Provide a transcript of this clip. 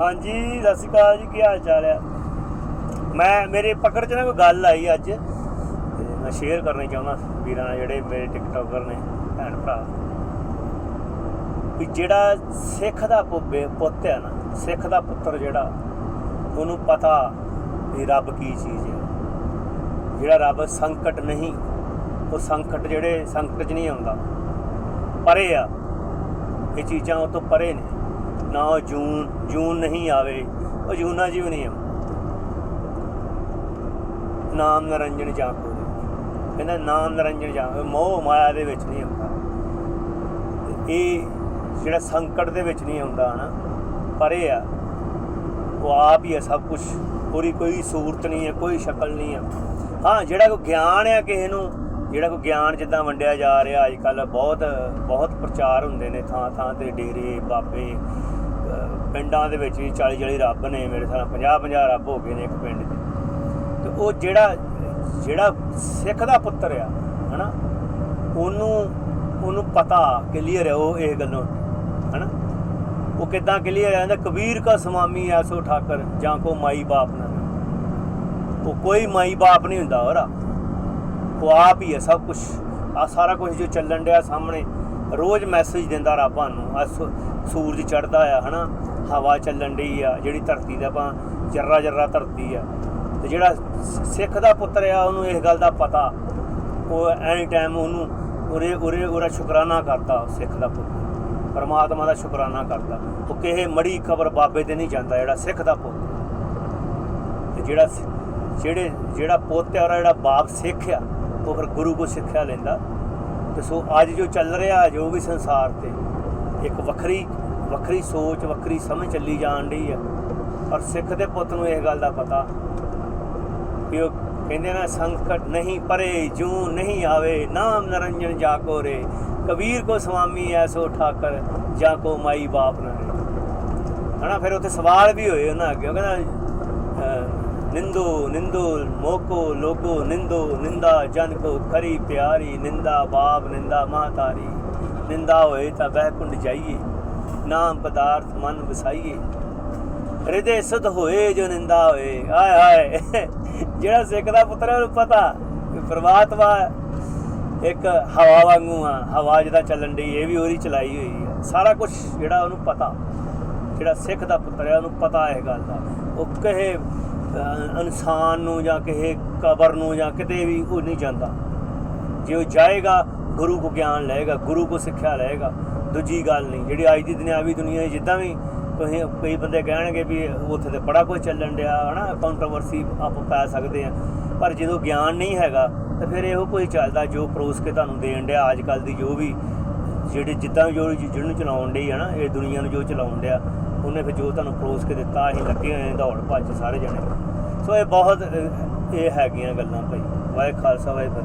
ਹਾਂਜੀ, ਸਤਿ ਸ਼੍ਰੀ ਅਕਾਲ ਜੀ, ਕੀ ਹਾਲ ਚਾਲ ਆ? ਮੈਂ, ਮੇਰੇ ਪਕੜ 'ਚ ਨਾ ਕੋਈ ਗੱਲ ਆਈ ਅੱਜ, ਤੇ ਮੈਂ ਸ਼ੇਅਰ ਕਰਨੀ ਚਾਹੁੰਦਾ ਵੀਰਾਂ ਨਾਲ, ਜਿਹੜੇ ਮੇਰੇ ਟਿਕਟੋਕਰ ਨੇ, ਭੈਣ ਭਰਾ। ਵੀ ਜਿਹੜਾ ਸਿੱਖ ਦਾ ਪੁੱਤ ਹੈ ਨਾ, ਸਿੱਖ ਦਾ ਪੁੱਤਰ ਜਿਹੜਾ, ਉਹਨੂੰ ਪਤਾ ਵੀ ਰੱਬ ਕੀ ਚੀਜ਼ ਹੈ ਜਿਹੜਾ ਰੱਬ ਸੰਕਟ ਨਹੀਂ, ਉਹ ਸੰਕਟ ਜਿਹੜੇ ਸੰਕਟ 'ਚ ਨਹੀਂ ਆਉਂਦਾ। ਪਰੇ ਆ, ਇਹ ਚੀਜ਼ਾਂ ਉਹ ਤੋਂ ਪਰੇ ਨੇ। ਨਾ ਉਹ ਜੂਨ ਜੂਨ ਨਹੀਂ ਆਵੇ। ਉਹ ਜੂਨਾ ਜੀ ਵੀ ਨਹੀਂ ਆਉਂਦਾ ਨਾਮ ਨਰੰਜਨ ਜਾਪੋ ਕਹਿੰਦਾ ਨਾਮ ਨਰੰਜਨ ਜਾਪੋ ਮੋਹ ਮਾਇਆ ਦੇ ਵਿੱਚ ਨਹੀਂ ਆਉਂਦਾ ਇਹ ਜਿਹੜਾ ਸੰਕਟ ਦੇ ਵਿੱਚ ਨਹੀਂ ਆਉਂਦਾ ਨਾ ਇਹ ਆ, ਉਹ ਆਪ ਹੀ ਹੈ ਸਭ ਕੁਝ ਪੂਰੀ ਕੋਈ ਸੂਰਤ ਨਹੀਂ ਹੈ ਕੋਈ ਸ਼ਕਲ ਨਹੀਂ ਹੈ ਹਾਂ, ਜਿਹੜਾ ਕੋਈ ਗਿਆਨ ਹੈ ਕਿਸੇ ਨੂੰ ਜਿਹੜਾ ਕੋਈ ਗਿਆਨ ਜਿੱਦਾਂ ਵੰਡਿਆ ਜਾ ਰਿਹਾ ਅੱਜ ਕੱਲ ਬਹੁਤ ਬਹੁਤ ਪ੍ਰਚਾਰ ਹੁੰਦੇ ਨੇ ਥਾਂ ਥਾਂ ਤੇ, ਡੇਰੇ, ਬਾਬੇ ਪਿੰਡਾਂ ਦੇ ਵਿੱਚ ਵੀ 40 40 ਰੱਬ ਨੇ ਮੇਰੇ ਸਾਲ 50 50 ਰੱਬ ਹੋ ਗਏ ਨੇ ਇੱਕ ਪਿੰਡ 'ਚ ਤੇ ਉਹ ਜਿਹੜਾ ਜਿਹੜਾ ਸਿੱਖ ਦਾ ਪੁੱਤਰ ਆ, ਹਨਾ, ਉਹਨੂੰ ਉਹਨੂੰ ਪਤਾ ਕਲੀਅਰ ਹੈ ਉਹ ਇਹ ਗੱਲੋਂ, ਹਨਾ। ਉਹ ਕਿਦਾਂ ਕਲੀਅਰ ਹੈ ਕਹਿੰਦਾ ਕਬੀਰ ਕਾ ਸਵਾਮੀ ਐਸੋ ਠਾਕਰ ਜਾਂ ਕੋ ਮਾਈ ਬਾਪ ਨਾ। ਉਹ ਕੋਈ ਮਾਈ ਬਾਪ ਨਹੀਂ ਹੁੰਦਾ ਹੋਰਾ ਉਹ ਆਪ ਹੀ ਹੈ ਸਭ ਕੁਝ ਆ ਸਾਰਾ ਕੁਝ ਜੋ ਚੱਲਣ ਡਿਆ ਸਾਹਮਣੇ, ਰੋਜ਼ ਮੈਸੇਜ ਦਿੰਦਾ ਰੱਬ ਨੂੰ ਆ ਸੂਰਜ ਚੜਦਾ ਆ, ਹਨਾ? ਹਵਾ ਚੱਲਣ ਡਈ ਆ, ਜਿਹੜੀ ਧਰਤੀ ਦਾ ਆਪਾਂ ਜਰਰਾ ਜਰਰਾ ਧਰਤੀ ਆ। ਤੇ ਜਿਹੜਾ ਸਿੱਖ ਦਾ ਪੁੱਤਰ ਆ, ਉਹਨੂੰ ਇਸ ਗੱਲ ਦਾ ਪਤਾ। ਉਹ ਐਨੀ ਟਾਈਮ ਉਹਨੂੰ ਉਰੇ ਉਰੇ, ਉਹਦਾ ਸ਼ੁਕਰਾਨਾ ਕਰਦਾ, ਉਹ ਸਿੱਖ ਦਾ ਪੁੱਤਰ ਪਰਮਾਤਮਾ ਦਾ ਸ਼ੁਕਰਾਨਾ ਕਰਦਾ। ਉਹ ਕਿਸੇ ਮੜੀ ਖਬਰ ਬਾਬੇ ਤੇ ਨਹੀਂ ਜਾਂਦਾ, ਜਿਹੜਾ ਸਿੱਖ ਦਾ ਪੁੱਤ। ਤੇ ਜਿਹੜਾ ਜਿਹੜੇ, ਜਿਹੜਾ ਪੁੱਤ ਆ, ਉਹਦਾ ਜਿਹੜਾ ਬਾਪ ਸਿੱਖ ਆ ਉਹ ਫਿਰ ਗੁਰੂ ਕੋ ਸਿੱਖਿਆ ਲੈਂਦਾ। ਤੇ ਸੋ ਅੱਜ ਜੋ ਚੱਲ ਰਿਹਾ ਜੋ ਵੀ ਸੰਸਾਰ ਤੇ, ਇੱਕ ਵੱਖਰੀ ਵੱਖਰੀ ਸੋਚ, ਵੱਖਰੀ ਸਮਝ ਚੱਲੀ ਜਾਣ ਡਈ ਆ ਪਰ ਸਿੱਖ ਦੇ ਪੁੱਤ ਨੂੰ ਇਹ ਗੱਲ ਦਾ ਪਤਾ ਕਿ ਉਹ ਕਹਿੰਦੇ ਨਾ, ਸੰਕਟ ਨਹੀਂ ਪਰੇ, ਜੂ ਨਹੀਂ ਆਵੇ, ਨਾਮ ਨਰੰਜਨ ਜਾ ਕੋ ਰੇ, ਕਬੀਰ ਕੋ ਸਵਾਮੀ ਐਸੋ ਠਾਕਰ, ਜਾਂ ਕੋ ਮਾਈ ਬਾਪ ਨਾ ਰੇ। ਹਨਾ, ਫਿਰ ਉੱਥੇ ਸਵਾਲ ਵੀ ਹੋਏ ਉਹਨਾਂ ਅੱਗੇ। ਉਹ ਕਹਿੰਦਾ ਨਿੰਦੋ ਨਿੰਦੋ, ਮੋਕੋ ਲੋਗੋ ਨਿੰਦੋ, ਨਿੰਦਾ ਜਨ ਕੋ ਕਰੀ ਪਿਆਰੀ, ਨਿੰਦਾ ਬਾਪ ਨਿੰਦਾ ਮਾਤਾਰੀ ਨਿੰਦਾ ਹੋਏ ਤਾਂ ਬਹਿਕੁੰਡ ਜਾਈਏ, ਨਾਮ, ਪਦਾਰਥ, ਮਨ ਵਸਾਈਏ। ਹਿਰਦੇ ਸੁਧ ਹੋਏ ਜੋ ਨਿੰਦਾ ਹੋਏ। ਆਏ ਹਾਏ ਜਿਹੜਾ ਸਿੱਖ ਦਾ ਪੁੱਤਰ ਉਹਨੂੰ ਪਤਾ ਕਿ ਪ੍ਰਮਾਤਮਾ ਇੱਕ ਹਵਾ ਵਾਂਗੂ ਆ। ਹਵਾ ਜਿਹਦਾ ਚੱਲਣ ਡਈ, ਇਹ ਵੀ ਉਹਦੀ ਚਲਾਈ ਹੋਈ ਹੈ ਸਾਰਾ ਕੁਝ ਜਿਹੜਾ ਉਹਨੂੰ ਪਤਾ। ਜਿਹੜਾ ਸਿੱਖ ਦਾ ਪੁੱਤਰ ਹੈ, ਉਹਨੂੰ ਪਤਾ ਇਹ ਗੱਲ ਦਾ। ਉਹ ਕਹੇ ਇਨਸਾਨ ਨੂੰ ਜਾਂ ਕਿਸੇ ਕਬਰ ਨੂੰ ਜਾਂ ਕਿਤੇ ਵੀ ਉਹ ਨਹੀਂ ਜਾਂਦਾ। ਜੇ ਉਹ ਜਾਏਗਾ, ਗੁਰੂ ਕੋ ਗਿਆਨ ਲਏਗਾ, ਗੁਰੂ ਕੋ ਸਿੱਖਿਆ ਲਏਗਾ, ਦੂਜੀ ਗੱਲ ਨਹੀਂ। ਜਿਹੜੀ ਅੱਜ ਦੀ ਦੁਨਿਆਵੀ ਦੁਨੀਆ ਜਿੱਦਾਂ ਵੀ ਤੁਸੀਂ ਕਈ ਬੰਦੇ ਕਹਿਣਗੇ ਵੀ ਉੱਥੇ ਤੇ ਬੜਾ ਕੁਝ ਚੱਲਣ ਡਿਆ, ਹਨਾ ਕੰਟਰੋਵਰਸੀ ਆਪ ਪੈ ਸਕਦੇ ਆ। ਪਰ ਜਦੋਂ ਗਿਆਨ ਨਹੀਂ ਹੈਗਾ, ਤਾਂ ਫਿਰ ਇਹੋ ਕੋਈ ਚੱਲਦਾ ਜੋ ਪਰੋਸ ਕੇ ਤੁਹਾਨੂੰ ਦੇਣ ਡਿਆ। ਅੱਜ ਕੱਲ ਦੀ ਜੋ ਵੀ, ਜਿਹੜੇ ਜਿੱਦਾਂ ਵੀ ਜੋ ਜਿਹਨੂੰ ਚਲਾਉਣ ਡਈ ਹੈ ਨਾ, ਇਹ ਦੁਨੀਆ ਨੂੰ ਜੋ ਚਲਾਉਣ ਡਿਆ ਉਹਨੇ ਫਿਰ ਜੋ ਤੁਹਾਨੂੰ ਪਰੋਸ ਕੇ ਦਿੱਤਾ, ਅਸੀਂ ਲੱਗੇ ਹੋਏ ਹਾਂ, ਦੌੜ ਭੱਜ ਸਾਰੇ ਜਣੇ। ਸੋ ਇਹ ਬਹੁਤ, ਇਹ ਹੈਗੀਆਂ ਗੱਲਾਂ ਭਾਈ। ਵਾਹਿ ਖਾਲਸਾ ਵਾਹਿ ਫਤਿਹ।